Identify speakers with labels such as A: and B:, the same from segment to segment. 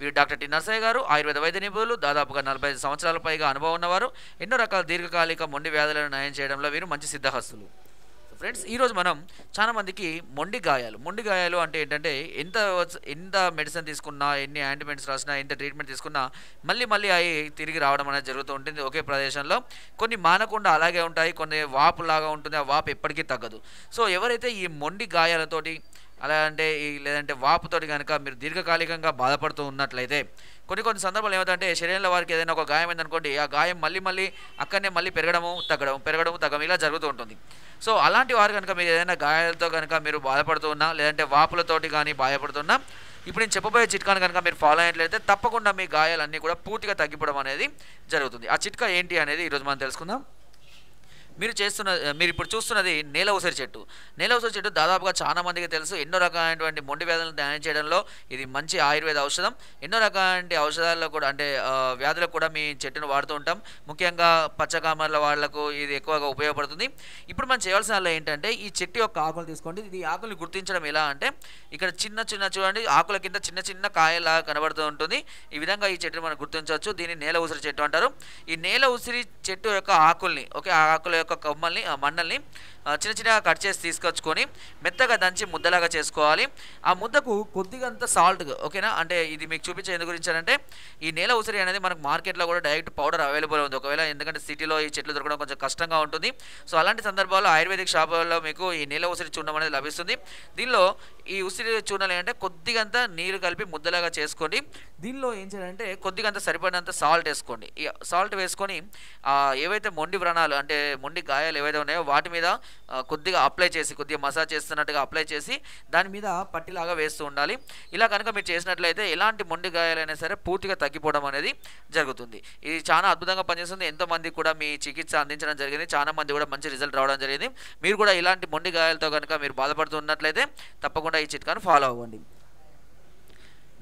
A: వీరు doctor T Narsaiah గారు ఆయుర్వేద వైద్య నిపుణులు దాదాపుగా నలభై ఐదు సంవత్సరాల పైగా అనుభవం ఉన్నవారు. ఎన్నో రకాల దీర్ఘకాలిక మొండి వ్యాధులను నయం చేయడంలో వీరు మంచి సిద్ధహస్తులు. ఫ్రెండ్స్ ఈరోజు మనం చాలామందికి మొండి గాయాలు. మొండి గాయాలు అంటే ఏంటంటే ఎంత ఎంత మెడిసిన్ తీసుకున్నా ఎన్ని యాంటిమెంట్స్ రాసినా ఎంత ట్రీట్మెంట్ తీసుకున్నా మళ్ళీ మళ్ళీ అవి తిరిగి రావడం అనేది జరుగుతూ ఉంటుంది ఒకే ప్రదేశంలో. కొన్ని మానకుండా అలాగే ఉంటాయి కొన్ని వాపు లాగా ఉంటుంది ఆ వాపు ఎప్పటికీ తగ్గదు. సో ఎవరైతే ఈ మొండి గాయాలతోటి అలా అంటే ఈ లేదంటే వాపుతోటి కనుక మీరు దీర్ఘకాలికంగా బాధపడుతూ ఉన్నట్లయితే కొన్ని కొన్ని సందర్భాలు ఏమిటంటే శరీరంలో వారికి ఏదైనా ఒక గాయం అయిందనుకోండి ఆ గాయం మళ్ళీ మళ్ళీ అక్కడనే మళ్ళీ పెరగడము తగ్గడం పెరగడము తగ్గడం ఇలా జరుగుతూ ఉంటుంది. సో అలాంటి వారు కనుక మీరు ఏదైనా గాయాలతో కనుక మీరు బాధపడుతూ ఉన్నా లేదంటే వాపులతోటి కానీ బాధపడుతున్నా ఇప్పుడు నేను చెప్పబోయే చిట్కాను కనుక మీరు ఫాలో అయినట్లయితే తప్పకుండా మీ గాయాలన్నీ కూడా పూర్తిగా తగ్గిపోవడం అనేది జరుగుతుంది. ఆ చిట్కా ఏంటి అనేది ఈరోజు మనం తెలుసుకుందాం. మీరు చేస్తున్న మీరు ఇప్పుడు చూస్తున్నది నేల ఉసిరి చెట్టు. నేల ఉసిరి చెట్టు దాదాపుగా చాలా మందికి తెలుసు. ఎన్నో రకాలైనటువంటి మొండి వ్యాధులను తయారు చేయడంలో ఇది మంచి ఆయుర్వేద ఔషధం. ఎన్నో రకాల ఔషధాల్లో కూడా అంటే వ్యాధులకు కూడా మీ చెట్టును వాడుతూ ఉంటాం. ముఖ్యంగా పచ్చకామర్ల వాళ్ళకు ఇది ఎక్కువగా ఉపయోగపడుతుంది. ఇప్పుడు మనం చేయాల్సిన వాళ్ళు ఏంటంటే ఈ చెట్టు యొక్క ఆకులు తీసుకోండి. ఇది ఆకులు గుర్తించడం ఎలా అంటే ఇక్కడ చిన్న చిన్న చూడండి ఆకుల కింద చిన్న చిన్న కాయలా కనబడుతూ ఉంటుంది. ఈ విధంగా ఈ చెట్టును మనం గుర్తించవచ్చు. దీన్ని నేల ఉసిరి చెట్టు అంటారు. ఈ నేల ఉసిరి చెట్టు యొక్క ఆకుల్ని ఓకే ఆ ఆకుల యొక్క కొమ్మల్ని ఆ మండల్ని ఆ, చిన్న చిన్నగా కట్ చేసి తీసుకొచ్చుకొని మెత్తగా దంచి ముద్దలాగా చేసుకోవాలి. ఆ ముద్దకు కొద్దిగంత సాల్ట్ ఓకేనా అంటే ఇది మీకు చూపించే ఎందుకు గురించి అంటే ఈ నేల ఉసిరి అనేది మనకు మార్కెట్లో కూడా డైరెక్ట్ పౌడర్ అవైలబుల్ ఉంది. ఒకవేళ ఎందుకంటే సిటీలో ఈ చెట్లు దొరకడం కొంచెం కష్టంగా ఉంటుంది. సో అలాంటి సందర్భాల్లో ఆయుర్వేదిక్ షాపుల్లో మీకు ఈ నేల ఉసిరి చూర్ణం అనేది లభిస్తుంది. దీనిలో ఈ ఉసిరి చూర్ణాలు ఏంటంటే కొద్దిగంత నీరు కలిపి ముద్దలాగా చేసుకోండి. దీనిలో ఏం చేయాలంటే కొద్దిగంత సరిపడినంత సాల్ట్ వేసుకోండి. ఈ సాల్ట్ వేసుకొని ఏవైతే మొండి వ్రణాలు అంటే మొండి గాయాలు ఏవైతే ఉన్నాయో వాటి మీద కొద్దిగా అప్లై చేసి కొద్దిగా మసాజ్ చేస్తున్నట్టుగా అప్లై చేసి దాని మీద పట్టిలాగా వేస్తూ ఉండాలి. ఇలా కనుక మీరు చేసినట్లయితే ఎలాంటి మొండి గాయాలైనా సరే పూర్తిగా తగ్గిపోవడం అనేది జరుగుతుంది. ఇది చాలా అద్భుతంగా పనిచేస్తుంది. ఎంతోమంది కూడా మీ చికిత్స అందించడం జరిగింది. చాలా మంది కూడా మంచి రిజల్ట్ రావడం జరిగింది. మీరు కూడా ఇలాంటి మొండి గాయాలతో కనుక మీరు బాధపడుతున్నట్లయితే తప్పకుండా ఈ చిట్కాను ఫాలో అవ్వండి.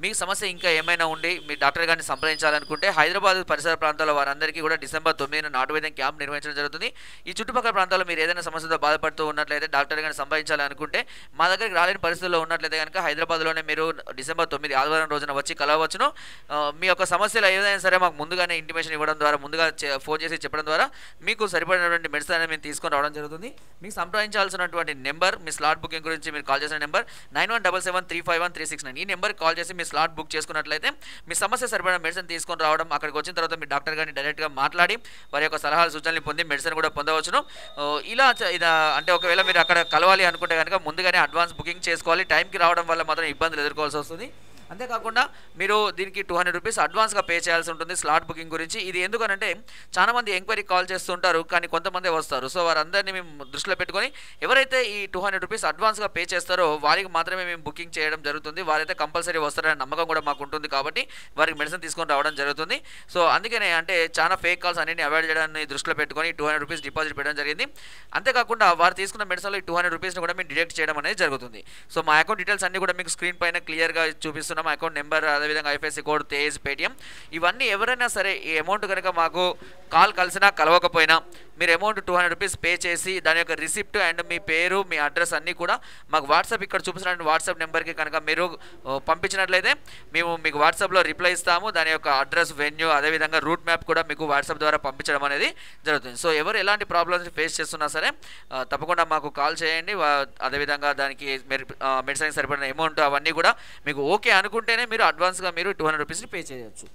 A: మీ సమస్య ఇంకా ఏమైనా ఉండి మీ డాక్టర్ గారిని సంప్రదించాలనుకుంటే హైదరాబాద్ పరిసర ప్రాంతాల వారందరికీ కూడా డిసెంబర్ తొమ్మిదిన నాటువైద్యం క్యాంప్ నిర్వహించడం జరుగుతుంది. ఈ చుట్టుపక్కల ప్రాంతాల్లో మీరు ఏదైనా సమస్యతో బాధపడుతూ ఉన్నట్లయితే డాక్టర్ గారిని సంప్రదించాలనుకుంటే మా దగ్గరికి రాలేని పరిస్థితుల్లో ఉన్నట్లయితే కనుక హైదరాబాద్లోనే మీరు డిసెంబర్ తొమ్మిది ఆదివారం రోజున వచ్చి కలవచ్చును. మీ యొక్క సమస్యలు ఏదైనా సరే మాకు ముందుగానే ఇంటిమేషన్ ఇవ్వడం ద్వారా ముందుగా ఫోన్ చేసి చెప్పడం ద్వారా మీకు సరిపడినటువంటి మెడిసిన్ అనేది మేము తీసుకొని రావడం జరుగుతుంది. మీకు సంప్రదించాల్సినటువంటి నెంబర్ మీ స్లాట్ బుకింగ్ గురించి మీరు కాల్ చేసిన number nine one double seven three five one three six nine. ఈ నెంబర్కి కాల్ చేసి మీ స్లాట్ బుక్ చేసుకున్నట్లయితే మీ సమస్య సరిపడా మెడిసిన్ తీసుకొని రావడం అక్కడికి వచ్చిన తర్వాత మీ డాక్టర్ గారిని డైరెక్ట్గా మాట్లాడి వారి యొక్క సలహాలు సూచనలు పొంది మెడిసిన్ కూడా పొందవచ్చును. ఇలా ఇది అంటే ఒకవేళ మీరు అక్కడ కలవాలి అనుకుంటే కనుక ముందుగానే అడ్వాన్స్ బుకింగ్ చేసుకోవాలి. టైంకి రావడం వల్ల మాత్రం ఇబ్బందులు ఎదుర్కోవాల్సి వస్తుంది. అంతేకాకుండా మీరు దీనికి టూ హండ్రెడ్ రూపీస్ అడ్వాన్స్గా పే చేయాల్సి ఉంటుంది స్లాట్ బుకింగ్ గురించి. ఇది ఎందుకనంటే చాలా మంది ఎంక్వైరీ కాల్ చేస్తుంటారు కానీ కొంతమంది వస్తారు. సో వారందరినీ మేము దృష్టిలో పెట్టుకొని ఎవరైతే ఈ టూ హండ్రెడ్ రూపీస్ అడ్వాన్స్గా పే చేస్తారో వారికి మాత్రమే మేము బుకింగ్ చేయడం జరుగుతుంది. వారైతే కంపల్సరీ వస్తారనే నమ్మకం కూడా మాకు ఉంటుంది కాబట్టి వారికి మెడిసిన్ తీసుకొని రావడం జరుగుతుంది. సో అందుకనే అంటే చాలా ఫేక్ కాల్స్ అన్నింటిని అవాయిడ్ చేయడాన్ని దృష్టిలో పెట్టుకొని టూ హండ్రెడ్ రూపీస్ డిపాజిట్ పెట్టడం జరిగింది. అంతేకాకుండా వారు తీసుకున్న మెడిసిన్లో ఈ టూ హండ్రెడ్ రూపీస్ని కూడా మేము డిడక్ట్ చేయడం అనేది జరుగుతుంది. సో మా అకౌంట్ డీటెయిల్స్ అన్ని కూడా మీకు స్క్రీన్ పైన క్లియర్గా మా అకౌంట్ నెంబర్ అదేవిధంగా ఐఎఫ్ఎస్సి కోడ్ తేజ్ పేటిఎం ఇవన్నీ ఎవరైనా సరే ఈ అమౌంట్ కనుక మాకు కాల్ కలిసినా కలవకపోయినా మీరు amount two hundred rupees pay చేసి దాని యొక్క రిసిప్ట్ అండ్ మీ పేరు మీ అడ్రస్ అన్నీ కూడా మాకు వాట్సాప్ ఇక్కడ చూపిస్తున్న వాట్సాప్ నెంబర్కి కనుక మీరు పంపించినట్లయితే మేము మీకు వాట్సాప్లో రిప్లై ఇస్తాము. దాని యొక్క అడ్రస్ వెన్యూ అదేవిధంగా రూట్ మ్యాప్ కూడా మీకు వాట్సాప్ ద్వారా పంపించడం అనేది జరుగుతుంది. సో ఎవరు ఎలాంటి ప్రాబ్లమ్స్ ఫేస్ చేస్తున్నా సరే తప్పకుండా మాకు కాల్ చేయండి. అదేవిధంగా దానికి మెడిసిన్ సరిపడిన అమౌంట్ అవన్నీ కూడా మీకు ఓకే అనుకుంటేనే మీరు అడ్వాన్స్గా మీరు టూ హండ్రెడ్ రూపీస్ని పే చేయొచ్చు.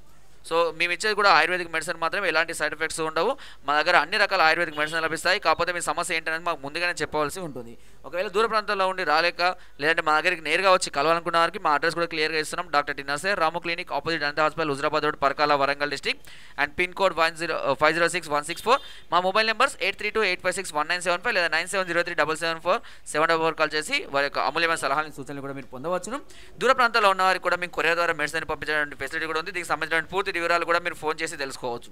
A: సో మేము ఇచ్చేది కూడా ఆయుర్వేదిక్ మెడిసిన్ మాత్రమే ఎలాంటి సైడ్ ఎఫెక్ట్స్ ఉండవు. మా దగ్గర అన్ని రకాల ఆయుర్వేదిక్ మెడిసిన్ లభిస్తాయి. కాకపోతే మీ సమస్య ఏంటనేది మాకు ముందుగానే చెప్పవలసి ఉంటుంది. ఒకవేళ దూర ప్రాంతాల్లో ఉండి రాలేక లేదంటే మా దగ్గరికి నేరుగా వచ్చి కలవాలనుకున్న వారికి మా అడ్రస్ కూడా క్లియర్గా ఇస్తున్నాం. Doctor T Ramu clinic opposite Anantha hospital Huzurabad road Parakala Warangal district and pin code one zero five zero six one six four. మా mobile numbers eight three two eight five six one nine seven five లేదా nine seven zero three double seven four seven double four call చేసి వారి యొక్క అమూల్యమైన సలహాలను సూచనలు కూడా మీరు పొందవచ్చును. దూర ప్రాంతాల్లో ఉన్న వారికి కూడా మీకు కొరియర్ ద్వారా మెడిసిన్ పంపించడానికి ఫెసిలిటీ కూడా ఉంది. దీనికి సంబంధించిన పూర్తి వివరాలు కూడా మీరు ఫోన్ చేసి తెలుసుకోవచ్చు.